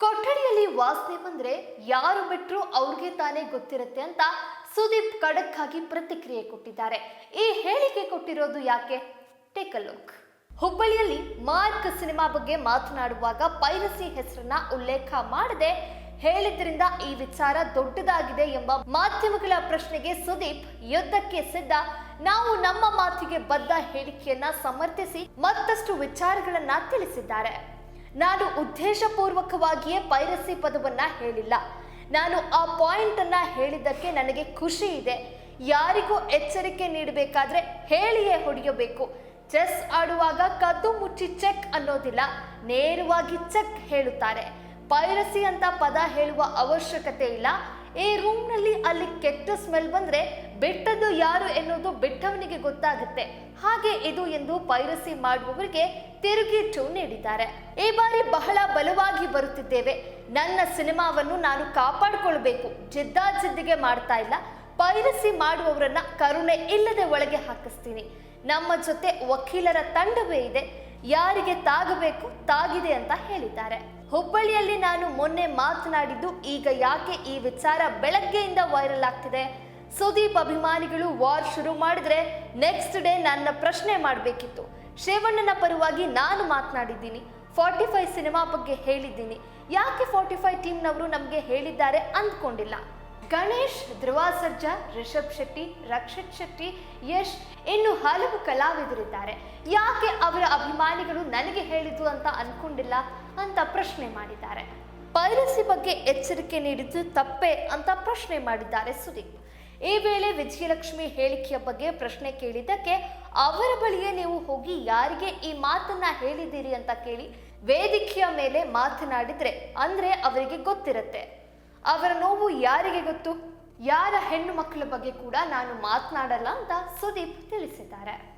ಕೊಠಡಿಯಲ್ಲಿ ವಾಸನೆ ಬಂದ್ರೆ ಯಾರು ಬಿಟ್ಟರು ಅವ್ರಿಗೆ ತಾನೇ ಗೊತ್ತಿರುತ್ತೆ ಅಂತ ಸುದೀಪ್ ಖಡಕ್ ಆಗಿ ಪ್ರತಿಕ್ರಿಯೆ ಕೊಟ್ಟಿದ್ದಾರೆ. ಈ ಹೇಳಿಕೆ ಕೊಟ್ಟಿರೋದು ಯಾಕೆ? ಟೇಕ್ ಅ ಲುಕ್ ಹುಬ್ಬಳ್ಳಿಯಲ್ಲಿ ಮಾರ್ಕ್ ಸಿನಿಮಾ ಬಗ್ಗೆ ಮಾತನಾಡುವಾಗ ಪೈರಸಿ ಹೆಸರನ್ನ ಉಲ್ಲೇಖ ಮಾಡದೆ ಹೇಳಿದ್ರಿಂದ ಈ ವಿಚಾರ ದೊಡ್ಡದಾಗಿದೆ ಎಂಬ ಮಾಧ್ಯಮಗಳ ಪ್ರಶ್ನೆಗೆ ಸುದೀಪ್ ಯುದ್ಧಕ್ಕೆ ಸಿದ್ಧ. ನಾವು ನಮ್ಮ ಮಾತಿಗೆ ಬದ್ಧ ಹೇಳಿಕೆಯನ್ನ ಸಮರ್ಥಿಸಿ ಮತ್ತಷ್ಟು ವಿಚಾರಗಳನ್ನ ತಿಳಿಸಿದ್ದಾರೆ. ನಾನು ಉದ್ದೇಶಪೂರ್ವಕವಾಗಿಯೇ ಪೈರಸಿ ಪದವನ್ನ ಹೇಳಿಲ್ಲ. ನಾನು ಆ ಪಾಯಿಂಟ್ ಅನ್ನ ಹೇಳಿದ್ದಕ್ಕೆ ನನಗೆ ಖುಷಿ ಇದೆ. ಯಾರಿಗೂ ಎಚ್ಚರಿಕೆ ನೀಡಬೇಕಾದ್ರೆ ಹೇಳಿಯೇ ಹೊಡೆಯಬೇಕು. ಚೆಸ್ ಆಡುವಾಗ ಕದ್ದು ಮುಚ್ಚಿ ಚೆಕ್ ಅನ್ನೋದಿಲ್ಲ, ನೇರವಾಗಿ ಚೆಕ್ ಹೇಳುತ್ತಾರೆ. ಪೈರಸಿ ಅಂತ ಪದ ಹೇಳುವ ಅವಶ್ಯಕತೆ ಇಲ್ಲ. ಈ ರೂಮ್ನಲ್ಲಿ ಅಲ್ಲಿ ಕೆಟ್ಟ ಸ್ಮೆಲ್ ಬಂದ್ರೆ ಬೆಟ್ಟದ್ದು ಯಾರು ಎನ್ನುವುದು ಬೆಟ್ಟವನಿಗೆ ಗೊತ್ತಾಗುತ್ತೆ. ಹಾಗೆ ಇದು ಎಂದು ಪೈರಸಿ ಮಾಡುವವರಿಗೆ ತಿರುಗೇಟು ನೀಡಿದ್ದಾರೆ. ಈ ಬಾರಿ ಬಹಳ ಬಲವಾಗಿ ಬರುತ್ತಿದ್ದೇವೆ. ನನ್ನ ಸಿನಿಮಾವನ್ನು ನಾನು ಕಾಪಾಡಿಕೊಳ್ಬೇಕು. ಜಿದ್ದಾಜಿದ್ದಿಗೆ ಮಾಡ್ತಾ ಇಲ್ಲ. ಪೈರಸಿ ಮಾಡುವವರನ್ನ ಕರುಣೆ ಇಲ್ಲದೆ ಒಳಗೆ ಹಾಕಿಸ್ತೀನಿ. ನಮ್ಮ ಜೊತೆ ವಕೀಲರ ತಂಡವೇ ಇದೆ. ಯಾರಿಗೆ ತಾಗಬೇಕು ತಾಗಿದೆ ಅಂತ ಹೇಳಿದ್ದಾರೆ. ಹುಬ್ಬಳ್ಳಿಯಲ್ಲಿ ನಾನು ಮೊನ್ನೆ ಮಾತನಾಡಿದ್ದು, ಈಗ ಯಾಕೆ ಈ ವಿಚಾರ ಬೆಳಗ್ಗೆಯಿಂದ ವೈರಲ್ ಆಗ್ತಿದೆ? ಸುದೀಪ್ ಅಭಿಮಾನಿಗಳು ವಾರ್ ಶುರು ಮಾಡಿದ್ರೆ ನೆಕ್ಸ್ಟ್ ಡೇ ನನ್ನ ಪ್ರಶ್ನೆ ಮಾಡಬೇಕಿತ್ತು. ಶಿವಣ್ಣನ ಪರವಾಗಿ ನಾನು ಮಾತನಾಡಿದ್ದೀನಿ. ಫಾರ್ಟಿ ಫೈವ್ ಸಿನಿಮಾ ಬಗ್ಗೆ ಹೇಳಿದ್ದೀನಿ. ಯಾಕೆ ಫಾರ್ಟಿ ಫೈವ್ ಟೀಮ್ನವರು ನಮಗೆ ಹೇಳಿದ್ದಾರೆ ಅಂದ್ಕೊಂಡಿಲ್ಲ? ಗಣೇಶ್ ಧ್ರುವ ಸರ್ಜಾ ರಿಷಬ್ ಶೆಟ್ಟಿ, ರಕ್ಷಿತ್ ಶೆಟ್ಟಿ, ಯಶ್ ಇನ್ನು ಹಲವು ಕಲಾವಿದರಿದ್ದಾರೆ. ಯಾಕೆ ಅವರ ಅಭಿಮಾನಿಗಳು ನನಗೆ ಹೇಳಿದ್ದು ಅಂತ ಅನ್ಕೊಂಡಿಲ್ಲ ಅಂತ ಪ್ರಶ್ನೆ ಮಾಡಿದ್ದಾರೆ. ಪೈರಸಿ ಬಗ್ಗೆ ಎಚ್ಚರಿಕೆ ನೀಡಿದ್ದು ತಪ್ಪೆ ಅಂತ ಪ್ರಶ್ನೆ ಮಾಡಿದ್ದಾರೆ ಸುದೀಪ್. ಈ ವೇಳೆ ವಿಜಯಲಕ್ಷ್ಮಿ ಹೇಳಿಕೆಯ ಬಗ್ಗೆ ಪ್ರಶ್ನೆ ಕೇಳಿದ್ದಕ್ಕೆ ಅವರ ಬಳಿಯೇ ನೀವು ಹೋಗಿ ಯಾರಿಗೆ ಈ ಮಾತನ್ನ ಹೇಳಿದ್ದೀರಿ ಅಂತ ಕೇಳಿ ವೇದಿಕೆಯ ಮೇಲೆ ಮಾತನಾಡಿದ್ರೆ ಅಂದ್ರೆ ಅವರಿಗೆ ಗೊತ್ತಿರುತ್ತೆ. ಅವರ ನೋವು ಯಾರಿಗೆ ಗೊತ್ತು? ಯಾರ ಹೆಣ್ಣು ಮಕ್ಕಳ ಬಗ್ಗೆ ಕೂಡ ನಾನು ಮಾತನಾಡಲ್ಲ ಅಂತ ಸುದೀಪ್ ತಿಳಿಸಿದ್ದಾರೆ.